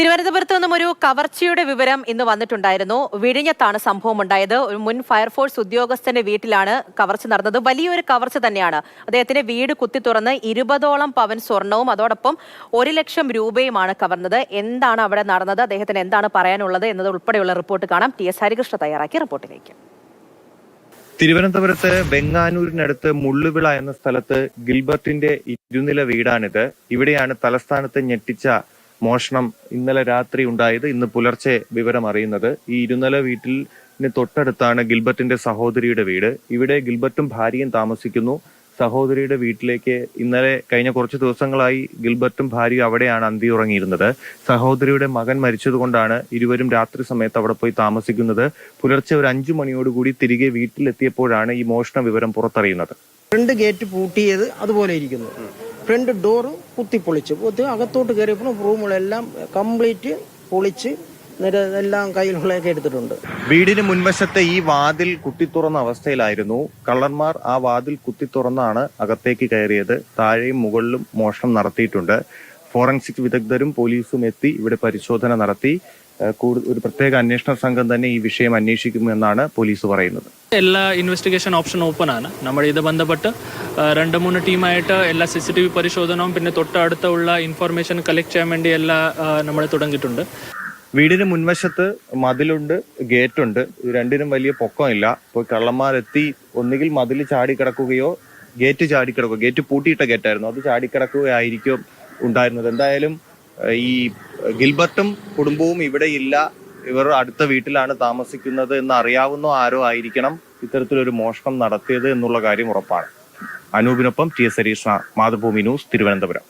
തിരുവനന്തപുരത്ത് നിന്നും ഒരു കവർച്ചയുടെ വിവരം ഇന്ന് വന്നിട്ടുണ്ടായിരുന്നു. വിഴിഞ്ഞത്താണ് സംഭവം ഉണ്ടായത് ഒരു മുൻ ഫയർഫോഴ്സ് ഉദ്യോഗസ്ഥന്റെ വീട്ടിലാണ് കവർച്ച നടന്നത്. വലിയൊരു കവർച്ച തന്നെയാണ്. അദ്ദേഹത്തിന്റെ വീട് കുത്തി തുറന്ന് ഇരുപതോളം പവൻ സ്വർണവും അതോടൊപ്പം ഒരു ലക്ഷം രൂപയുമാണ് കവർന്നത്. എന്താണ് അവിടെ നടന്നത്? അദ്ദേഹത്തിന് എന്താണ് പറയാനുള്ളത് എന്നത് ഉൾപ്പെടെയുള്ള റിപ്പോർട്ട് കാണാം. ടി എസ് ഹരികൃഷ്ണ തയ്യാറാക്കിയ റിപ്പോർട്ടിലേക്ക്. തിരുവനന്തപുരത്ത് ബെങ്ങാനൂരിനടുത്ത് മുള്ളുവിള എന്ന സ്ഥലത്ത് ഗിൽബർട്ടിന്റെ ഇരുനില വീടാണിത്. ഇവിടെയാണ് തലസ്ഥാനത്ത് ഞെട്ടിച്ച മോഷണം ഇന്നലെ രാത്രി ഉണ്ടായത് ഇന്ന് പുലർച്ചെ വിവരം അറിയുന്നത്. ഈ ഇരുനില വീട്ടിൽ തൊട്ടടുത്താണ് ഗിൽബർട്ടിന്റെ സഹോദരിയുടെ വീട്. ഇവിടെ ഗിൽബർട്ടും ഭാര്യയും താമസിക്കുന്നു. സഹോദരിയുടെ വീട്ടിലേക്ക് ഇന്നലെ കഴിഞ്ഞ കുറച്ച് ദിവസങ്ങളായി ഗിൽബർട്ടും ഭാര്യയും അവിടെയാണ് അന്തി ഉറങ്ങിയിരുന്നത് സഹോദരിയുടെ മകൻ മരിച്ചതുകൊണ്ടാണ് ഇരുവരും രാത്രി സമയത്ത് അവിടെ പോയി താമസിക്കുന്നത്. പുലർച്ചെ ഒരു അഞ്ചു മണിയോടുകൂടി തിരികെ വീട്ടിലെത്തിയപ്പോഴാണ് ഈ മോഷണ വിവരം പുറത്തറിയുന്നത്. രണ്ട് ഗേറ്റ് പൂട്ടിയത് അതുപോലെ ഇരിക്കുന്നു. ഫ്രണ്ട് ഡോറ് കുത്തിപ്പൊളിച്ചു കുത്തി അകത്തോട്ട് കയറിയപ്പോൾ റൂമുകളെല്ലാം കംപ്ലീറ്റ് പൊളിച്ച് എല്ലാം കയ്യിലുള്ളതൊക്കെ എടുത്തിട്ടുണ്ട്. വീടിന് മുൻവശത്തെ ഈ വാതിൽ കുത്തി തുറന്ന അവസ്ഥയിലായിരുന്നു. കള്ളന്മാർ ആ വാതിൽ കുത്തി തുറന്നാണ് അകത്തേക്ക് കയറിയത്. താഴെയും മുകളിലും മോഷണം നടത്തിയിട്ടുണ്ട്. ഫോറൻസിക് വിദഗ്ധരും പോലീസും എത്തി ഇവിടെ പരിശോധന നടത്തി. ഒരു പ്രത്യേക അന്വേഷണ സംഘം തന്നെ ഈ വിഷയം അന്വേഷിക്കുമെന്നാണ് പോലീസ് പറയുന്നത്. എല്ലാ ഇൻവെസ്റ്റിഗേഷൻ ഓപ്ഷൻ ഓപ്പൺ ആണ്. നമ്മൾ ഇത് ബന്ധപ്പെട്ട് രണ്ട് മൂന്ന് ടീമായിട്ട് എല്ലാ സി സി ടി വി പരിശോധനവും പിന്നെ തൊട്ടടുത്തുള്ള ഇൻഫർമേഷൻ കളക്ട് ചെയ്യാൻ വേണ്ടി എല്ലാ നമ്മൾ തുടങ്ങിയിട്ടുണ്ട്. വീടിന് മുൻവശത്ത് മതിലുണ്ട് ഗേറ്റുണ്ട്. രണ്ടിനും വലിയ പൊക്കമില്ല. ഇപ്പോൾ കള്ളന്മാരെത്തി ഒന്നുകിൽ മതിൽ ചാടിക്കിടക്കുകയോ ഗേറ്റ് ചാടിക്കിടക്കുകയോ ഗേറ്റ് പൂട്ടിയിട്ട ഗേറ്റായിരുന്നു. അത് ചാടിക്കിടക്കുകയായിരിക്കും ഉണ്ടായിരുന്നത്. എന്തായാലും ഈ ഗിൽബർട്ടും കുടുംബവും ഇവിടെ ഇല്ല ഇവർ അടുത്ത വീട്ടിലാണ് താമസിക്കുന്നത് എന്ന് അറിയാവുന്ന ആരോ ആയിരിക്കണം ഇത്തരത്തിലൊരു മോഷണം നടത്തിയത് എന്നുള്ള കാര്യം ഉറപ്പാണ്. അനൂപിനൊപ്പം T S Harish Mathrubhumi news Thiruvananthapuram.